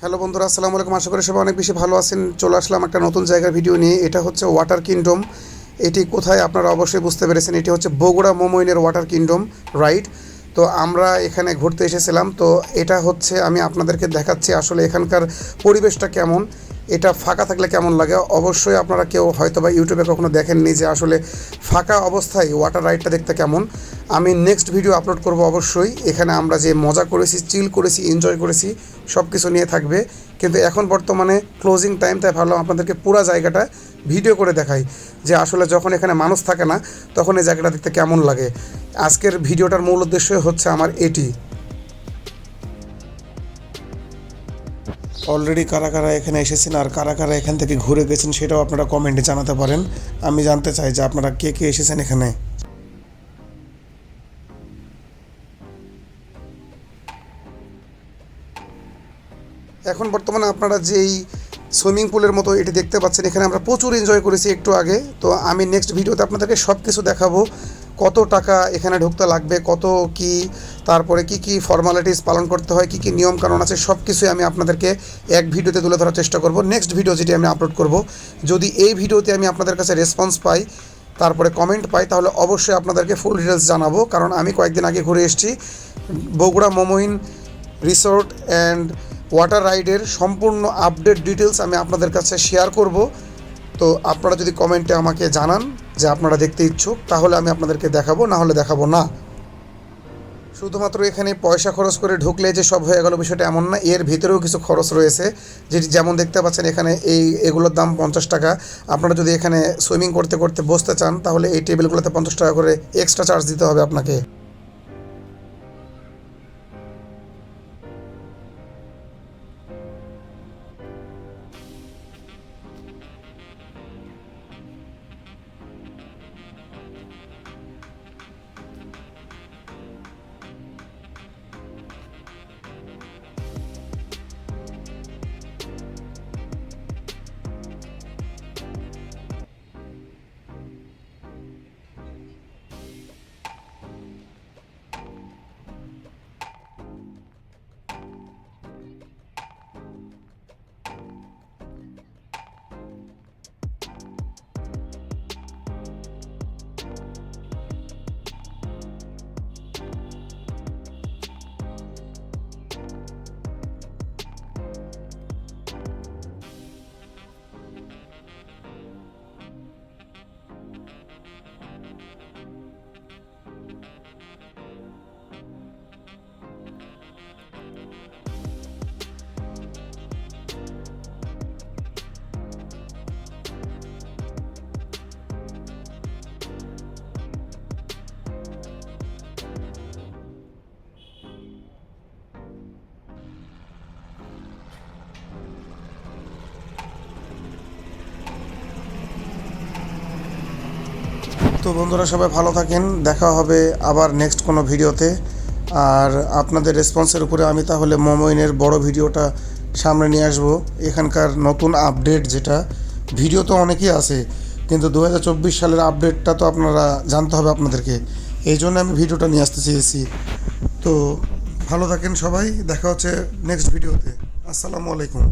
Hello বন্ধুরা, আসসালামু আলাইকুম। আশা করি সবাই অনেক বেশি ভালো আছেন। চলে আসলাম একটা নতুন জায়গার ভিডিও নিয়ে। এটা হচ্ছে ওয়াটার কিংডম এটি কোথায় আপনারা অবশ্যই বুঝতে পেরেছেন। এটি হচ্ছে বগুড়া মোমইনের ওয়াটার কিংডম রাইট তো আমরা এখানে ঘুরতে এসেছিলাম। তো এটা হচ্ছে আমি আপনাদেরকে দেখাচ্ছি আসলে এখানকার পরিবেশটা কেমন। এটা ফাঁকা থাকলে কেমন লাগে? অবশ্যই আপনারা কেউ হয়তো বা ইউটিউবে কখনো দেখেননি যে আসলে ফাঁকা অবস্থায় ওয়াটার রাইডটা দেখতে কেমন। আমি নেক্সট ভিডিও আপলোড করব অবশ্যই। এখানে আমরা যে মজা করেছি চিল করেছি এনজয় করেছি সব কিছু নিয়ে থাকবে। কিন্তু এখন বর্তমানে ক্লোজিং টাইম তাই ভাবলাম আপনাদেরকে পুরো জায়গাটা ভিডিও করে দেখাই। যে আসলে যখন এখানে মানুষ থাকে না, তখন এই জায়গাটা দেখতে কেমন লাগে। আজকের ভিডিওটার মূল উদ্দেশ্য হচ্ছে আমার এটি। অলরেডি কারা কারা এখানে এসেছেন আর কারা কারা এখান থেকে ঘুরে গেছেন সেটাও আপনারা কমেন্টে জানাতে পারেন। আমি জানতে চাই যে আপনারা কে কে এসেছেন এখানে? এখন বর্তমানে আপনারা যেই সুইমিং পুলের মতো এটি দেখতে পাচ্ছেন, এখানে আমরা প্রচুর এনজয় করেছি একটু আগে। তো আমি নেক্সট ভিডিওতে আপনাদেরকে সব কিছু দেখাবো, কত টাকা এখানে ঢুকতে লাগবে, কত কি তারপরে কি কি ফর্মালিটিস পালন করতে হয়, কি কি নিয়ম কানুন আছে সব কিছুই আমি আপনাদেরকে এক ভিডিওতে তুলে ধরার চেষ্টা করব। নেক্সট ভিডিও যেটি আমি আপলোড করব, যদি এই ভিডিওতে আমি আপনাদের কাছে রেসপন্স পাই, তারপরে কমেন্ট পাই, তাহলে অবশ্যই আপনাদেরকে ফুল ডিটেলস জানাব। কারণ আমি কয়েকদিন আগে ঘুরে এসেছি, Bogura Momo Inn resort and water রাইডের সম্পূর্ণ আপডেট ডিটেলস আমি আপনাদের কাছে শেয়ার করব। তো আপনারা যদি কমেন্টে আমাকে জানান যে আপনারা দেখতে ইচ্ছুক, তাহলে আমি আপনাদেরকে দেখাবো, না হলে দেখাবো না। শুধুমাত্র এখানে পয়সা খরচ করে ঢুকলে যে সব হয়ে গেল বিষয়টা এমন না, এর ভিতরেও কিছু খরচ রয়েছে। যেটি যেমন দেখতে পাচ্ছেন এখানে এই এগুলোর দাম পঞ্চাশ টাকা। আপনারা যদি এখানে সুইমিং করতে করতে বসতে চান, তাহলে এই টেবিলগুলোতে পঞ্চাশ টাকা করে এক্সট্রা চার্জ দিতে হবে আপনাকে। তো বন্ধুরা সবাই ভালো থাকেন। দেখা হবে আবার নেক্সট কোনো ভিডিওতে। আর আপনাদের রেসপন্সের উপরে আমি তাহলে মোমোইনের বড় ভিডিওটা সামনে নিয়ে আসব। এখানকার নতুন আপডেট যেটা, ভিডিও তো অনেকই আছে, কিন্তু দু হাজার চব্বিশ সালের আপডেটটা তো আপনারা জানতে হবে আপনাদেরকে। এই জন্য আমি ভিডিওটা নিয়ে আসতে চেয়েছি। তো ভালো থাকেন সবাই, দেখা হচ্ছে নেক্সট ভিডিওতে। আসসালামু আলাইকুম।